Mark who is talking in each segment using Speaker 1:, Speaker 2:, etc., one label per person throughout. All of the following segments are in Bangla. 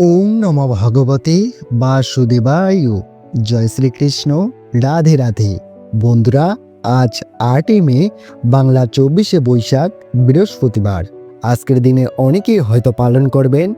Speaker 1: ওম নম ভগবতে বাসুদেবায়ু। জয় শ্রীকৃষ্ণ। রাধে রাধে। বন্ধুরা, আজ আটই মে, বাংলা চব্বিশে বৈশাখ, বৃহস্পতিবার। আজকের দিনে অনেকেই হয়তো পালন করবেন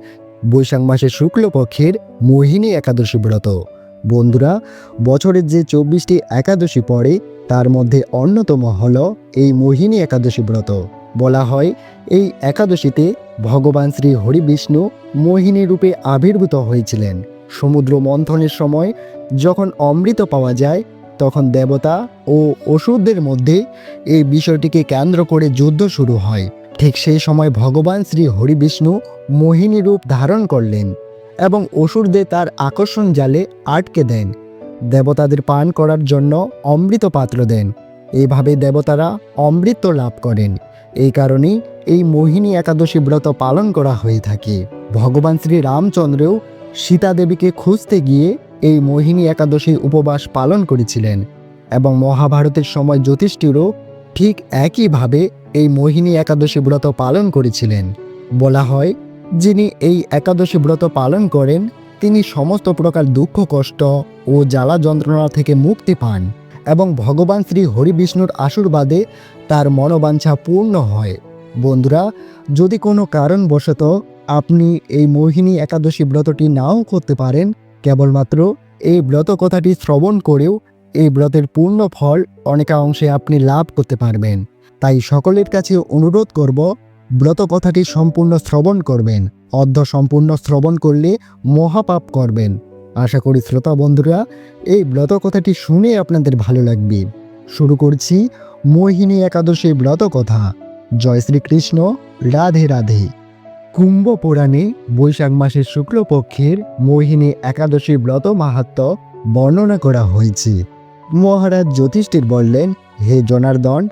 Speaker 1: বৈশাখ মাসের শুক্লপক্ষের মোহিনী একাদশী ব্রত। বন্ধুরা, বছরের যে চব্বিশটি একাদশী পড়ে, তার মধ্যে অন্যতম হল এই মোহিনী একাদশী ব্রত। বলা হয়, এই একাদশীতে ভগবান শ্রী হরিবিষ্ণু মোহিনী রূপে আবির্ভূত হয়েছিলেন। সমুদ্র মন্থনের সময় যখন অমৃত পাওয়া যায়, তখন দেবতা ও অসুরদের মধ্যে এই বিষয়টিকে কেন্দ্র করে যুদ্ধ শুরু হয়। ঠিক সেই সময় ভগবান শ্রী হরিবিষ্ণু মোহিনী রূপ ধারণ করলেন এবং অসুরদের তার আকর্ষণ জালে আটকে দেন। দেবতাদের পান করার জন্য অমৃত পাত্র দেন। এইভাবে দেবতারা অমৃত লাভ করেন। এই কারণেই এই মোহিনী একাদশী ব্রত পালন করা হয়ে থাকে। ভগবান শ্রী রামচন্দ্রও সীতা দেবীকে খুঁজতে গিয়ে এই মোহিনী একাদশী উপবাস পালন করেছিলেন এবং মহাভারতের সময় জ্যোতিষ্ঠিরও ঠিক একইভাবে এই মোহিনী একাদশী ব্রত পালন করেছিলেন। বলা হয়, যিনি এই একাদশী ব্রত পালন করেন, তিনি সমস্ত প্রকার দুঃখ, কষ্ট ও জ্বালা যন্ত্রণা থেকে মুক্তি পান। এবং ভগবান শ্রী হরি বিষ্ণুর আশীর্বাদে তার মনোবাঞ্ছা পূর্ণ হয়। বন্ধুরা, যদি কোনো কারণবশত আপনি এই মোহিনী একাদশী ব্রতটি নাও করতে পারেন, কেবলমাত্র এই ব্রত কথাটি শ্রবণ করেও এই ব্রতের পূর্ণ ফল অনেকাংশে আপনি লাভ করতে পারবেন। তাই সকলের কাছে অনুরোধ করব, ব্রত কথাটি সম্পূর্ণ শ্রবণ করবেন। অর্ধ সম্পূর্ণ শ্রবণ করলে মহাপাপ করবেন। আশা করি শ্রোতা বন্ধুরা, এই ব্রত কথাটি শুনে আপনাদের ভালো লাগবে। শুরু করছি মোহিনী একাদশী ব্রত কথা জয় শ্রীকৃষ্ণ, রাধে রাধে। কুম্ভ পুরাণে বৈশাখ মাসের শুক্লপক্ষের মোহিনী একাদশী ব্রত মাহাত্ম বর্ণনা করা হয়েছে। মহারাজ জ্যোতিষ্ঠির বললেন, হে জনার্দন,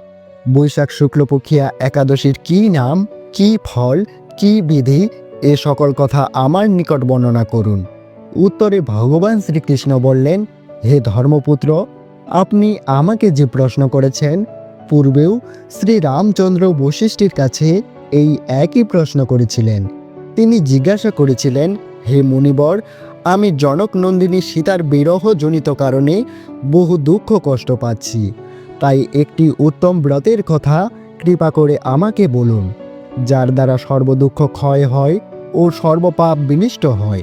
Speaker 1: বৈশাখ শুক্লপক্ষিয়া একাদশীর কি নাম, কি ফল, কি বিধি, এ সকল কথা আমার নিকট বর্ণনা করুন। উত্তরে ভগবান শ্রীকৃষ্ণ বললেন, হে ধর্মপুত্র, আপনি আমাকে যে প্রশ্ন করেছেন, পূর্বেও শ্রী রামচন্দ্র বশিষ্ঠের কাছে এই একই প্রশ্ন করেছিলেন। তিনি জিজ্ঞাসা করেছিলেন, হে মুনিবর, আমি জনক নন্দিনী সীতার বিরহজনিত কারণে বহু দুঃখ কষ্ট পাচ্ছি। তাই একটি উত্তম ব্রতের কথা কৃপা করে আমাকে বলুন, যার দ্বারা সর্বদুঃখ ক্ষয় হয় ও সর্বপাপ বিনিষ্ট হয়।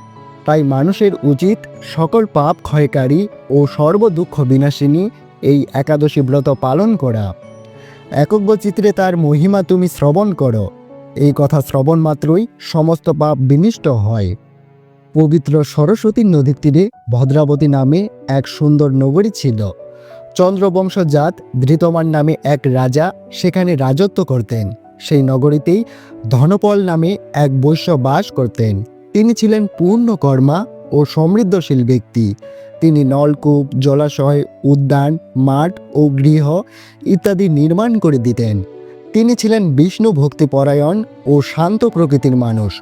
Speaker 1: তাই মানুষের উচিত সকল পাপ ক্ষয়কারী ও সর্বদুঃখ বিনাশিনী এই একাদশী ব্রত পালন করা। চিত্রে তার মহিমা তুমি শ্রবণ করো। এই কথা শ্রবণ মাত্রই সমস্ত পাপ বিনিষ্ট হয়। পবিত্র সরস্বতী নদীর তীরে ভদ্রাবতী নামে এক সুন্দর নগরী ছিল। চন্দ্রবংশজাত ধৃতমান নামে এক রাজা সেখানে রাজত্ব করতেন। সেই নগরীতেই ধনপল নামে এক বৈশ্য বাস করতেন। তিনি ছিলেন পূর্ণকর্মা ও সমৃদ্ধশীল ব্যক্তি। তিনি নলকূপ, জলাশয়, উদ্যান, মাঠ ও গৃহ ইত্যাদি নির্মাণ করে দিতেন। তিনি ছিলেন বিষ্ণু ভক্তিপরায়ণ ও শান্ত প্রকৃতির মানুষ।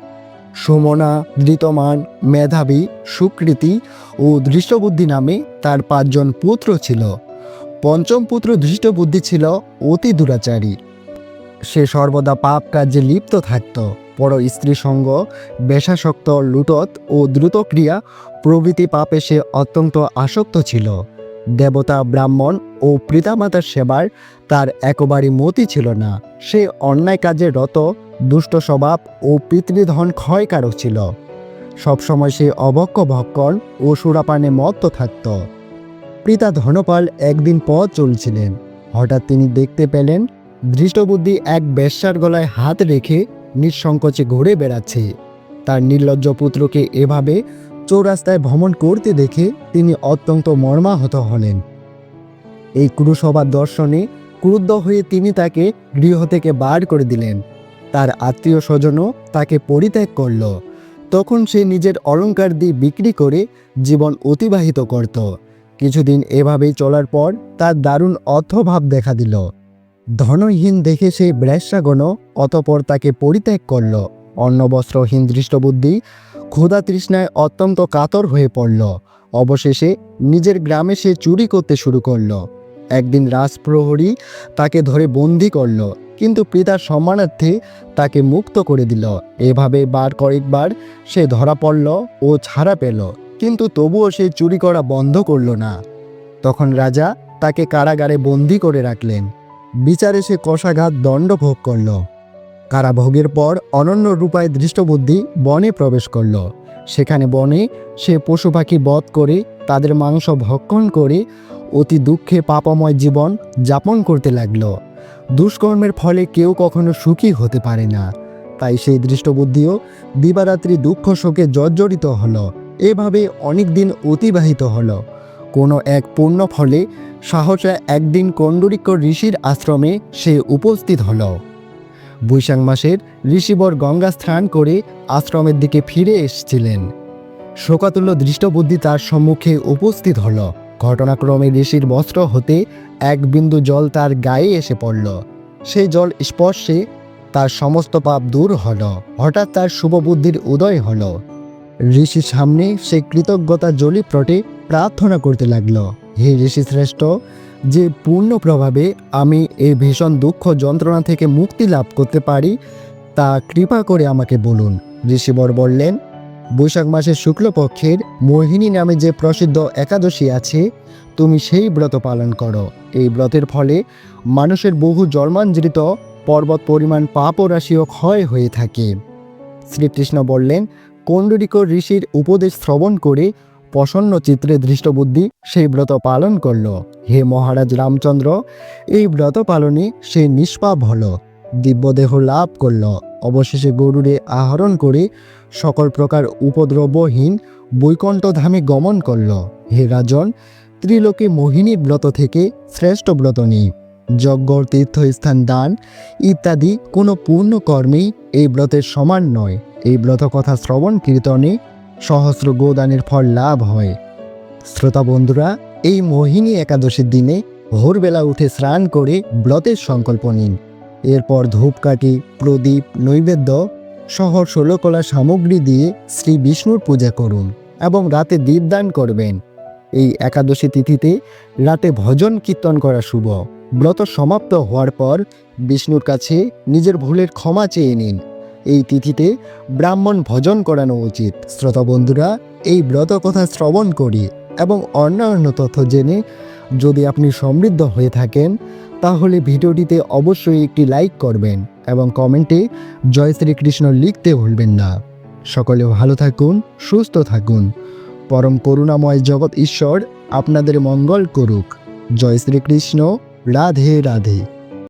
Speaker 1: সুমনা, ধৃতমান, মেধাবী, সুকৃতি ও দৃষ্টবুদ্ধি নামে তার পাঁচজন পুত্র ছিল। পঞ্চম পুত্র দৃষ্টবুদ্ধি ছিল অতি দুরাচারী। সে সর্বদা পাপ কার্যে লিপ্ত থাকত। পর স্ত্রী সঙ্গ, বেশাসক্ত, লুটত ও দ্রুতক্রিয়া প্রভৃতি পাপে সে অত্যন্ত আসক্ত ছিল। দেবতা ব্রাহ্মণ ও পিতামাতার সেবার তার একেবারে মতি ছিল না। সে অন্যায় কাজে রত, দুষ্ট স্বভাব ও পিতৃধন ক্ষয়কারক ছিল। সবসময় সে অবক্ষ ভক্ষণ ও সুরাপানে মত্ত থাকত। পিতা ধনপাল একদিন পথ চলছিলেন। হঠাৎ তিনি দেখতে পেলেন দৃষ্টবুদ্ধি এক বেশ্যার গলায় হাত রেখে নিঃসংকোচে ঘুরে বেড়াচ্ছে। তার নির্লজ্জ পুত্রকে এভাবে চৌরাস্তায় ভ্রমণ করতে দেখে তিনি অত্যন্ত মর্মাহত হলেন। এই ক্রুসভার দর্শনে ক্রুদ্ধ হয়ে তিনি তাকে গৃহ থেকে বার করে দিলেন। তার আত্মীয় স্বজনও তাকে পরিত্যাগ করল। তখন সে নিজের অলংকার দিয়ে বিক্রি করে জীবন অতিবাহিত করত। কিছুদিন এভাবেই চলার পর তার দারুণ অর্থভাব দেখা দিল। ধনহীন দেখে সে ব্যাসাগণ অতপর তাকে পরিত্যাগ করল। অন্নবস্ত্রহীন দৃষ্টবুদ্ধি ক্ষুধা তৃষ্ণায় অত্যন্ত কাতর হয়ে পড়ল। অবশেষে নিজের গ্রামে সে চুরি করতে শুরু করল। একদিন রাজপ্রহরী তাকে ধরে বন্দি করল, কিন্তু পিতার সম্মানার্থে তাকে মুক্ত করে দিল। এভাবে বার কয়েকবার সে ধরা পড়ল ও ছাড়া পেল, কিন্তু তবুও সে চুরি করা বন্ধ করল না। তখন রাজা তাকে কারাগারে বন্দি করে রাখলেন। বিচারে সে কষাঘাত দণ্ড ভোগ করল। কারাভোগের পর অনন্য রূপায় দৃষ্টবুদ্ধি বনে প্রবেশ করল। সেখানে বনে সে পশু পাখি বধ করে, তাদের মাংস ভক্ষণ করে অতি দুঃখে পাপময় জীবন যাপন করতে লাগল। দুষ্কর্মের ফলে কেউ কখনো সুখী হতে পারে না। তাই সেই দৃষ্টবুদ্ধিও দিবারাত্রি দুঃখ শোকে জর্জরিত হলো। এভাবে অনেক দিন অতিবাহিত হলো। কোনো এক পূর্ণ ফলে সাহসা একদিন কণ্ডরিক ঋষির আশ্রমে সে উপস্থিত হল। বৈশাখ মাসের ঋষিবর গঙ্গা স্নান করে আশ্রমের দিকে ফিরে এসেছিলেন। শোকাতুল্য দৃষ্টবুদ্ধি তার সম্মুখে উপস্থিত হল। ঘটনাক্রমে ঋষির বস্ত্র হতে এক বিন্দু জল তার গায়ে এসে পড়ল। সেই জল স্পর্শে তার সমস্ত পাপ দূর হল। হঠাৎ তার শুভবুদ্ধির উদয় হল। ঋষির সামনে সে কৃতজ্ঞতা জলিপ্রটে প্রার্থনা করতে লাগল। হে ঋষি শ্রেষ্ঠ, যে পূর্ণ প্রভাবে আমি এই ভীষণ দুঃখ যন্ত্রণা থেকে মুক্তি লাভ করতে পারি, তা কৃপা করে আমাকে বলুন। ঋষিবর বললেন, বৈশাখ মাসের শুক্লপক্ষের মোহিনী নামে যে প্রসিদ্ধ একাদশী আছে, তুমি সেই ব্রত পালন করো। এই ব্রতের ফলে মানুষের বহু জন্মাঞ্জৃত পর্বত পরিমাণ পাপ ও রাশিও ক্ষয় হয়ে থাকে। শ্রীকৃষ্ণ বললেন কণ্ডরিক ঋষির উপদেশ শ্রবণ করে প্রসন্ন চিত্রে দৃষ্টবুদ্ধি সেই ব্রত পালন করল। হে মহারাজ রামচন্দ্র, এই ব্রত পালনে সে নিষ্পাপ হল, দিব্যদেহ লাভ করল। অবশেষে গরুরে আহরণ করে সকল প্রকার উপদ্রবহীন বৈকণ্ঠ ধামে গমন করল। হে রাজন, ত্রিলোকে মোহিনীর ব্রত থেকে শ্রেষ্ঠ ব্রত নেই। যজ্ঞ তীর্থস্থান দান ইত্যাদি কোনো পূর্ণ কর্মেই এই ব্রতের সমান নয়। এই ব্রত কথা শ্রবণ কীর্তনে সহস্র গোদানের ফল লাভ হয়। শ্রোতা বন্ধুরা, এই মোহিনী একাদশীর দিনে ভোরবেলা উঠে স্নান করে ব্রতের সংকল্প নিন। এরপর ধূপকাঠি, প্রদীপ, নৈবেদ্য সহ ষোলকলা সামগ্রী দিয়ে শ্রী বিষ্ণুর পূজা করুন এবং রাতে দীপদান করবেন। এই একাদশী তিথিতে রাতে ভজন কীর্তন করা শুভ। ব্রত সমাপ্ত হওয়ার পর বিষ্ণুর কাছে নিজের ভুলের ক্ষমা চেয়ে নিন। এই তিথিতে ব্রাহ্মণ ভজন করানো উচিত। শ্রোতা বন্ধুরা, এই ব্রত কথা শ্রবণ করি এবং অন্যান্য তথ্য জেনে যদি আপনি সমৃদ্ধ হয়ে থাকেন, তাহলে ভিডিওটিতে অবশ্যই একটি লাইক করবেন এবং কমেন্টে জয় শ্রীকৃষ্ণ লিখতে ভুলবেন না। সকলে ভালো থাকুন, সুস্থ থাকুন। পরম করুণাময় জগৎ ঈশ্বর আপনাদের মঙ্গল করুক। জয় শ্রীকৃষ্ণ, রাধে রাধে।